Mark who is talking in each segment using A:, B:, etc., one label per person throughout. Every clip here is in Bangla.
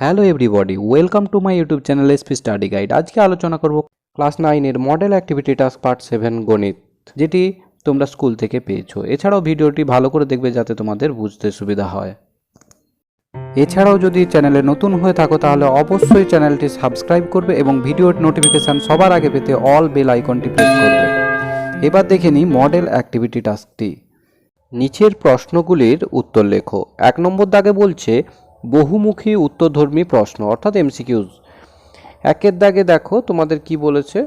A: Hello everybody welcome to my YouTube channel SP study guide আজকে আলোচনা করব ক্লাস নাইনের model activity task part seven গণিত, যেটি তোমরা স্কুল থেকে পেয়েছ। এছাড়াও ভিডিওটি ভালো করে দেখবে যাতে তোমাদের বুঝতে সুবিধা হয়। এছাড়াও যদি চ্যানেলে নতুন হয়ে থাকো, তাহলে অবশ্যই চ্যানেলটি সাবস্ক্রাইব করবে এবং ভিডিওর নোটিফিকেশান সবার আগে পেতে অল বেল আইকনটি প্রেস করবে। এবার দেখে নিই মডেল অ্যাক্টিভিটি টাস্কটি নিচের প্রশ্নগুলির উত্তর লেখো। এক নম্বর দাগে বলছে বহুমুখী উত্তরধর্মী প্রশ্ন, অর্থাৎ এমসিকিউজ একের দাগে দেখো, তোমাদের কি বলেছে?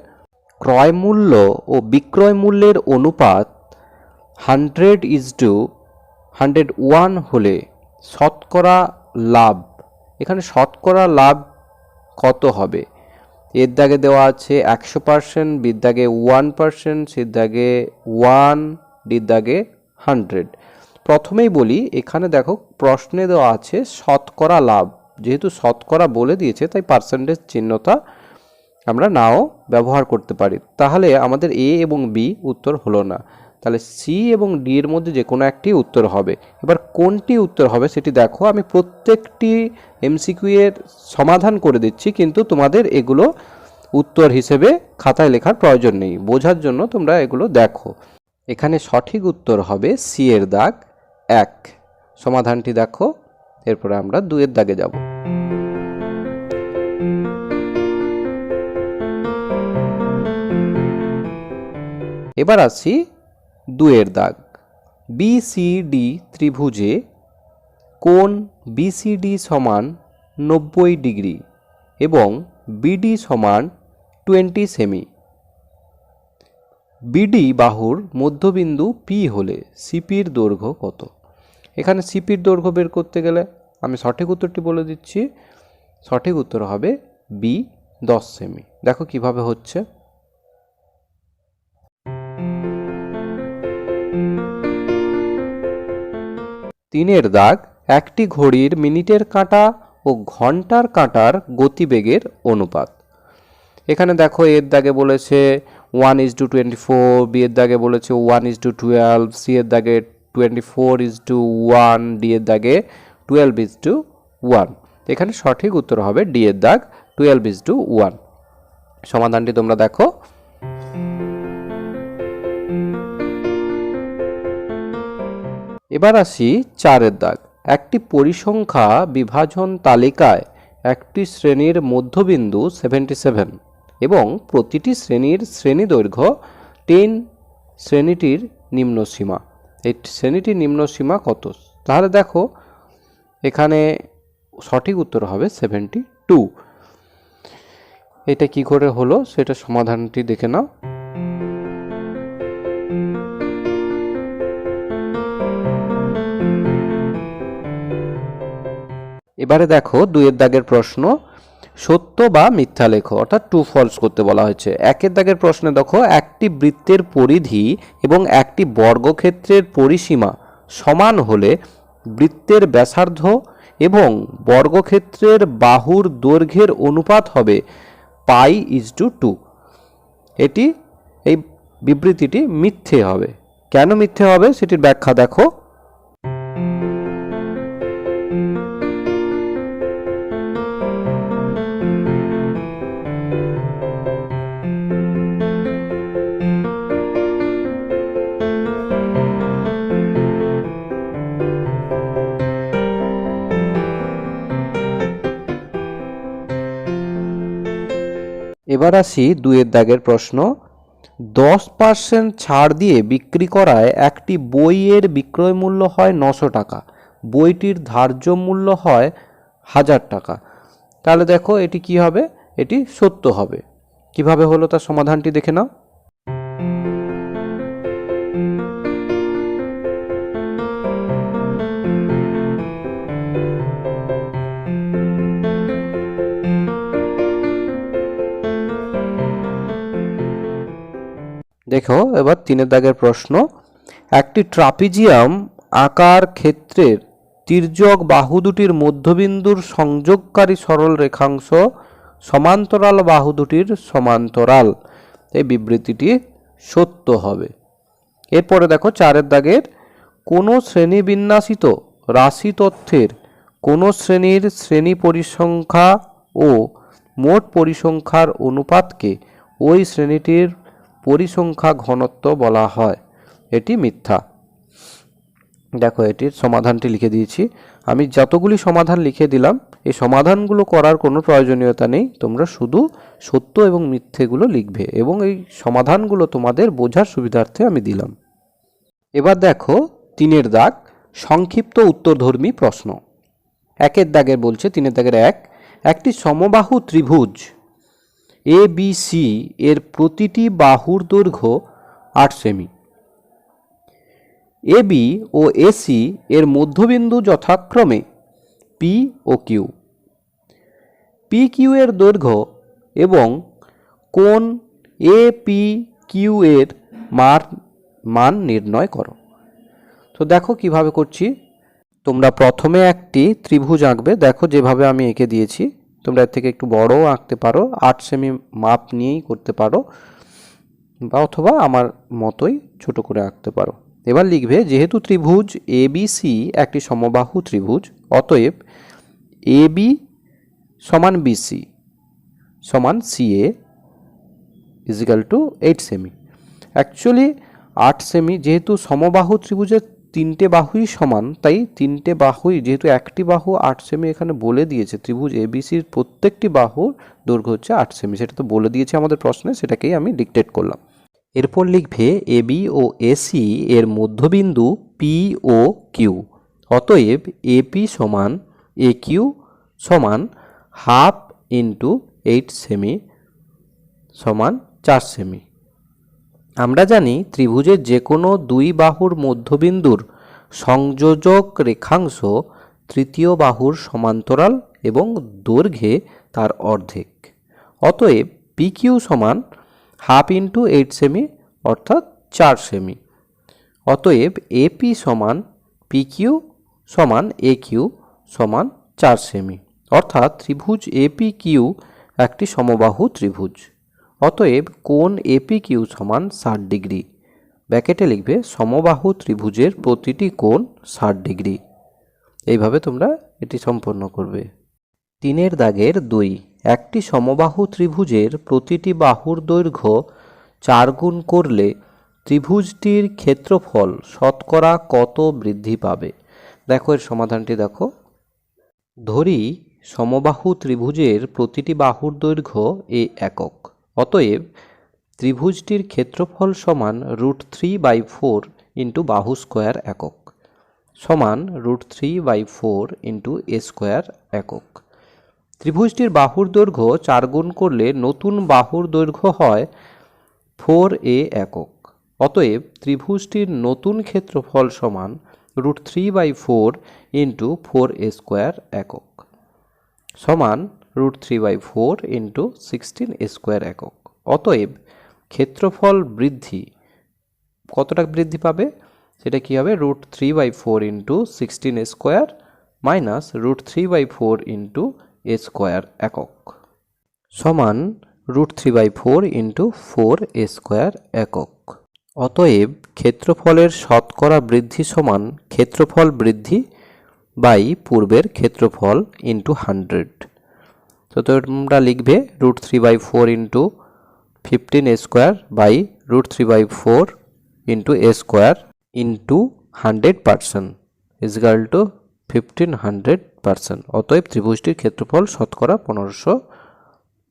A: ক্রয় মূল্য ও বিক্রয় মূল্যের অনুপাত hundred is to hundred one হলে শতকরা লাভ। এখানে শতকরা লাভ কত হবে? এর দাগে দেওয়া আছে একশো পার্সেন্ট, বির দাগে ওয়ান পার্সেন্ট, সির দাগে ওয়ান, ডির দাগে হান্ড্রেড। প্রথমেই বলি, এখানে দেখো প্রশ্নে দেওয়া আছে শতকরা লাভ। যেহেতু শতকরা বলে দিয়েছে, তাই পার্সেন্টেজ চিহ্নটা আমরা নাও ব্যবহার করতে পারি। তাহলে আমাদের এ এবং বি উত্তর হলো না। তাহলে সি এবং ডি এর মধ্যে যে কোনো একটি উত্তর হবে। এবার কোনটি উত্তর হবে সেটি দেখো। আমি প্রত্যেকটি এমসিকিউ এর সমাধান করে দিচ্ছি, কিন্তু তোমাদের এগুলো উত্তর হিসেবে খাতায় লেখার প্রয়োজন নেই। বোঝার জন্য তোমরা এগুলো দেখো। এখানে সঠিক উত্তর হবে সি এর দাগ। এক। সমাধানটি দেখো, এরপরে আমরা দুয়ের দাগে যাব। এবার আসি দুয়ের দাগ। বিসিডি ত্রিভুজে কোণ বিসিডি সমান নব্বই ডিগ্রি এবং বিডি সমান টোয়েন্টি সেমি। বিডি বাহুর মধ্যবিন্দু পি হলে সিপির দৈর্ঘ্য কত? এখানে সিপির দৈর্ঘ্য বের করতে গেলে আমি সঠিক উত্তরটি বলে দিচ্ছি। সঠিক উত্তর হবে বি দশ সেমি। দেখো কীভাবে হচ্ছে। তিনের দাগ একটি ঘড়ির মিনিটের কাঁটা ও ঘণ্টার কাঁটার গতিবেগের অনুপাত। এখানে দেখো এর দাগে বলেছে one is to twenty four B এর দাগে বলেছে one is to twelve C এর দাগে twenty four is to one D এর দাগে টুয়েলভ ইজ টু ওয়ান এখানে সঠিক উত্তর হবে ডি এর দাগ টুয়েলভ ইজ টু ওয়ান সমাধানটি তোমরা দেখো। এবার আসি চারের দাগ। একটি পরিসংখ্যা বিভাজন তালিকায় একটি শ্রেণির মধ্যবিন্দু সেভেন্টি সেভেন এবং প্রতিটি শ্রেণির শ্রেণি দৈর্ঘ্য টেন শ্রেণীটির নিম্ন সীমা। এই শ্রেণীটির নিম্ন সীমা কত? তাহলে দেখো, এখানে সঠিক উত্তর হবে সেভেন্টি টু এটা কি করে হলো? সেটা সমাধানটি দেখে নাও। এবারে দেখো, দুইয়ের দাগের প্রশ্ন সত্য বা মিথ্যা লেখো, অর্থাৎ টু ফলস করতে বলা হয়েছে। একের দাগের প্রশ্নে দেখো, একটি বৃত্তের পরিধি এবং একটি বর্গক্ষেত্রের পরিসীমা সমান হলে বৃত্তের ব্যাসার্ধ এবং বর্গক্ষেত্রের বাহুর দৈর্ঘ্যের অনুপাত হবে পাই ইজ টু টু। এটি, এই বিবৃতিটি মিথ্যে হবে। কেন মিথ্যে হবে? সেটির ব্যাখ্যা দেখো। এবার আসি দুয়ের দাগের প্রশ্ন, দশ পার্সেন্ট ছাড় দিয়ে বিক্রি করায় একটি বইয়ের বিক্রয় মূল্য হয় নশো টাকা, বইটির ধার্য মূল্য হয় হাজার টাকা। তাহলে দেখো এটি কি হবে? এটি সত্য হবে। কীভাবে হলো তার সমাধানটি দেখে নাও। দেখো, এবার তিনের দাগের প্রশ্ন। একটি ট্রাপিজিয়াম আকার ক্ষেত্রের তির্যক বাহু দুটির মধ্যবিন্দুর সংযোগকারী সরল রেখাংশ সমান্তরাল বাহু দুটির সমান্তরাল। এই বিবৃতিটি সত্য হবে। এরপরে দেখো, চারের দাগের, কোনো শ্রেণীবিন্যাসিত রাশি তথ্যের কোনো শ্রেণির শ্রেণি পরিসংখ্যা ও মোট পরিসংখ্যার অনুপাতকে ওই শ্রেণীটির পরিসংখ্যা ঘনত্ব বলা হয়। এটি মিথ্যা। দেখো, এটির সমাধানটি লিখে দিয়েছি। আমি যতগুলি সমাধান লিখে দিলাম, এই সমাধানগুলো করার কোনো প্রয়োজনীয়তা নেই। তোমরা শুধু সত্য এবং মিথ্যেগুলো লিখবে এবং এই সমাধানগুলো তোমাদের বোঝার সুবিধার্থে আমি দিলাম। এবার দেখো, তিনের দাগ, সংক্ষিপ্ত উত্তরধর্মী প্রশ্ন। একের দাগের বলছে, তিনের দাগের এক। একটি সমবাহু ত্রিভুজ এ বি সি এর প্রতিটি বাহুর দৈর্ঘ্য আট সেমি। এ বি ও এসি এর মধ্যবিন্দু যথাক্রমে পি ও কিউ পি কিউ এর দৈর্ঘ্য এবং কোণ এ পি কিউ এর মান মান নির্ণয় করো। তো দেখো কীভাবে করছি। তোমরা প্রথমে একটি ত্রিভুজ আঁকবে। দেখো যেভাবে আমি এঁকে দিয়েছি। তোমরা এর থেকে একটু বড়ও আঁকতে পারো, আট সেমি মাপ নিয়েই করতে পারো, বা অথবা আমার মতোই ছোট করে আঁকতে পারো। এবার লিখবে, যেহেতু ত্রিভুজ এ বি সি একটি সমবাহু ত্রিভুজ, অতএব এ বি সমান বিসি সমান C A equal to eight semi actually আট সেমি যেহেতু সমবাহু ত্রিভুজের তিনটে বাহুই সমান, তাই তিনটে বাহুই, যেহেতু একটি বাহু আট সেমি এখানে বলে দিয়েছে ত্রিভুজ এবিসির প্রত্যেকটি বাহুর দৈর্ঘ্য হচ্ছে আট সেমি সেটা তো বলে দিয়েছে আমাদের প্রশ্নে, সেটাকেই আমি ডিকটেট করলাম। এরপর লিখবে এবি ও এসি এর মধ্যবিন্দু পি ও কিউ অতএব এপি সমান এ কিউ সমান হাফ ইন্টু এইট সেমি সমান চার সেমি আমরা জানি ত্রিভুজের যে কোনো দুই বাহুর মধ্যবিন্দুর সংযোজক রেখাংশ তৃতীয় বাহুর সমান্তরাল এবং দৈর্ঘ্যে তার অর্ধেক। অতএব পি কিউ সমান হাফ ইন্টু এইট সেমি অর্থাৎ চার সেমি। অতএব এপি সমান পি কিউ সমান এ কিউ সমান চার সেমি। অর্থাৎ ত্রিভুজ এপি কিউ একটি সমবাহু ত্রিভুজ। অতএব কোণ এপি কিউ সমান ষাট ডিগ্রি? ব্যাকেটে লিখবে সমবাহু ত্রিভুজের প্রতিটি কোণ ষাট ডিগ্রি। এইভাবে তোমরা এটি সম্পন্ন করবে। তিনের দাগের দুই। একটি সমবাহু ত্রিভুজের প্রতিটি বাহুর দৈর্ঘ্য চার গুণ করলে ত্রিভুজটির ক্ষেত্রফল শতকরা কত বৃদ্ধি পাবে? দেখো, এর সমাধানটি দেখো। ধরি, সমবাহু ত্রিভুজের প্রতিটি বাহুর দৈর্ঘ্য এ একক। অতএব ত্রিভুজটির ক্ষেত্রফল সমান root three by four into বাহু স্কোয়ার একক, সমান root three by four into A square একক। ত্রিভুজটির বাহুর দৈর্ঘ্য চার গুণ করলে নতুন বাহুর দৈর্ঘ্য হয় ফোর এ একক। অতএব ত্রিভুজটির নতুন ক্ষেত্রফল সমান root three by four into four A square একক, সমান root three by four into sixteen square একক। অতএব ক্ষেত্রফল বৃদ্ধি, কতটা বৃদ্ধি পাবে? সেটা কী হবে? Root three by four into sixteen square minus root three by four into square একক। সমান root three by four into four square একক। অতএব ক্ষেত্রফলের শতকরা বৃদ্ধি সমান ক্ষেত্রফল বৃদ্ধি বাই পূর্বের ক্ষেত্রফল ইন্টু হান্ড্রেড। তো তোমরা লিখবে root three by four into fifteen square by root three by four into A square into hundred percent equal to fifteen hundred percent. অতএব ত্রিভুজটির ক্ষেত্রফল শতকরা পনেরোশো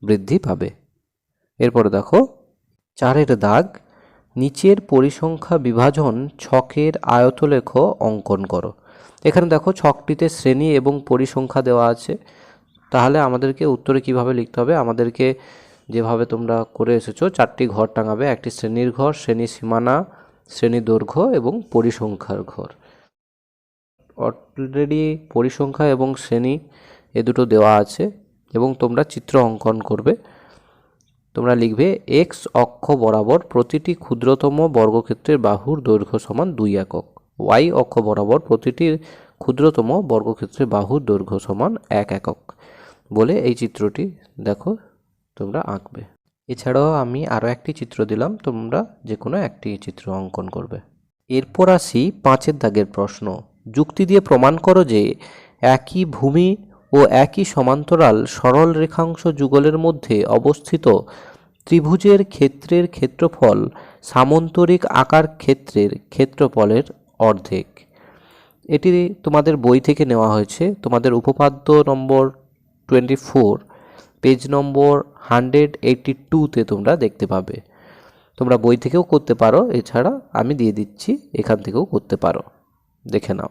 A: বৃদ্ধি পাবে। এরপরে দেখো, চারের দাগ, নিচের পরিসংখ্যা বিভাজন ছকের আয়তলেখ অঙ্কন করো। এখানে দেখো ছকটিতে শ্রেণি এবং পরিসংখ্যা দেওয়া আছে। তাহলে আমাদেরকে উত্তরে কীভাবে লিখতে হবে? আমাদেরকে যেভাবে তোমরা করে এসেছ, চারটি ঘর টাঙাবে। একটি শ্রেণির ঘর, শ্রেণি সীমানা, শ্রেণি দৈর্ঘ্য এবং পরিসংখ্যার ঘর। অলরেডি পরিসংখ্যা এবং শ্রেণি এ দুটো দেওয়া আছে এবং তোমরা চিত্র অঙ্কন করবে। তোমরা লিখবে এক্স অক্ষ বরাবর প্রতিটি ক্ষুদ্রতম বর্গক্ষেত্রের বাহুর দৈর্ঘ্য সমান দুই একক। ওয়াই অক্ষ বরাবর প্রতিটি ক্ষুদ্রতম বর্গক্ষেত্রের বাহুর দৈর্ঘ্য সমান এক একক। বলে এই চিত্রটি দেখো, তোমরা আঁকবে। এছাড়াও আমি আরও একটি চিত্র দিলাম, তোমরা যে কোনো একটি চিত্র অঙ্কন করবে। এরপর আসি পাঁচের দাগের প্রশ্ন। যুক্তি দিয়ে প্রমাণ করো যে একই ভূমি ও একই সমান্তরাল সরল রেখাংশ যুগলের মধ্যে অবস্থিত ত্রিভুজের ক্ষেত্রের ক্ষেত্রফল সামন্তরিক আকার ক্ষেত্রের ক্ষেত্রফলের অর্ধেক। এটি তোমাদের বই থেকে নেওয়া হয়েছে। তোমাদের উপপাদ্য number twenty four page number hundred eighty টুতে তোমরা দেখতে পাবে। তোমরা বই থেকেও করতে পারো, এছাড়া আমি দিয়ে দিচ্ছি, এখান থেকেও করতে পারো। দেখে নাও।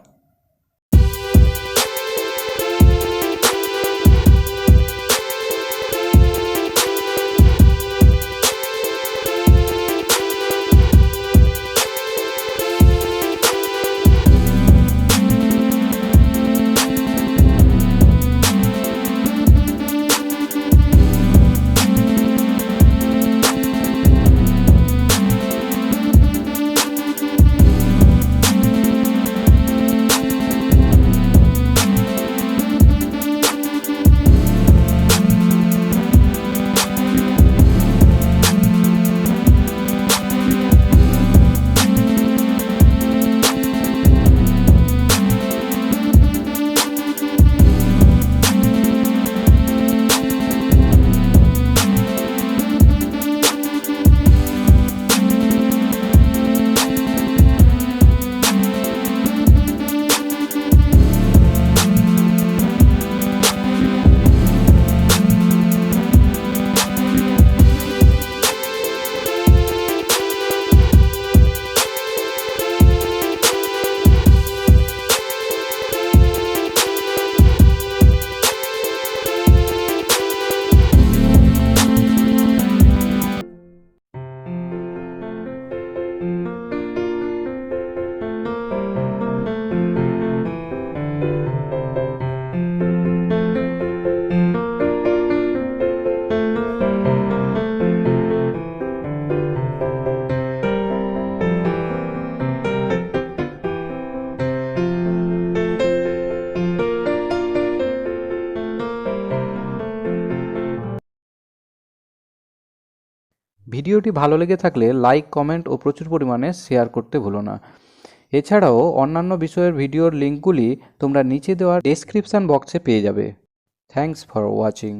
A: ভিডিওটি ভালো লেগে থাকলে লাইক, কমেন্ট ও প্রচুর পরিমাণে শেয়ার করতে ভুলো না। এছাড়াও অন্যান্য বিষয়ের ভিডিওর লিঙ্কগুলি তোমরা নিচে দেওয়া ডেসক্রিপশান বক্সে পেয়ে যাবে। Thanks for watching